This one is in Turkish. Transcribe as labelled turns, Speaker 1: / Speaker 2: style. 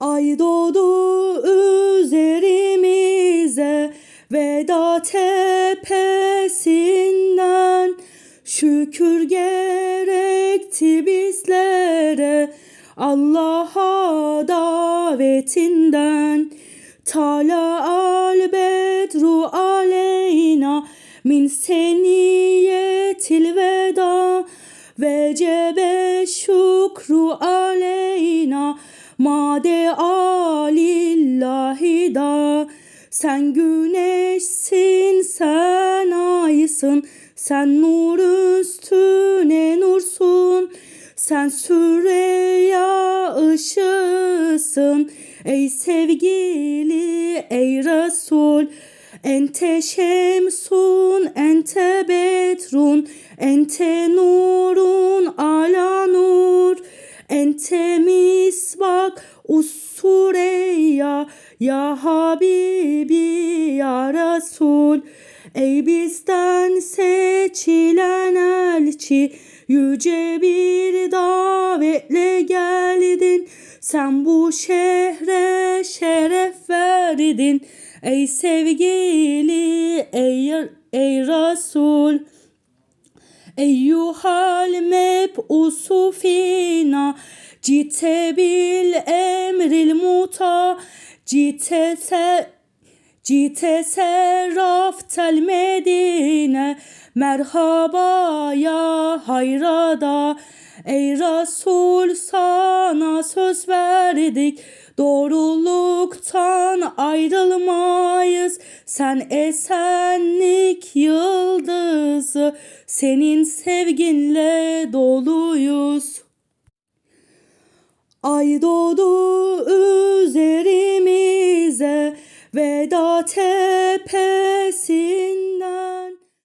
Speaker 1: Ay doğdu üzerimize veda tepesinden. Şükür gerekti bizlere Allah'a davetinden. Tala al bedru aleyna min seniyetil veda. Vecebe şükru aleyna Made alillahi da. Sen güneşsin sen aysın Sen nur üstüne nursun. Sen Süreyya ışığısın Ey sevgili ey Resul. Ente şemsun ente bedrun. Ente nurun ala nur. Ente misbak usureyya Ya Habibi ya Resul. Ey bizden seçilen elçi Yüce bir davetle geldin. Sen bu şehre şeref verdin. Ey sevgili ey, ey Resul. Eyyuhal meb'usu fina Cite bil emril muta Cite se Cite serraftel medine Merhaba ya hayrada. Ey Resul sana söz verdik Doğruluktan ayrılmayız. Sen esenlik yıldızı Senin sevginle doluyuz Ay doğdu üzerimize veda tepesinden.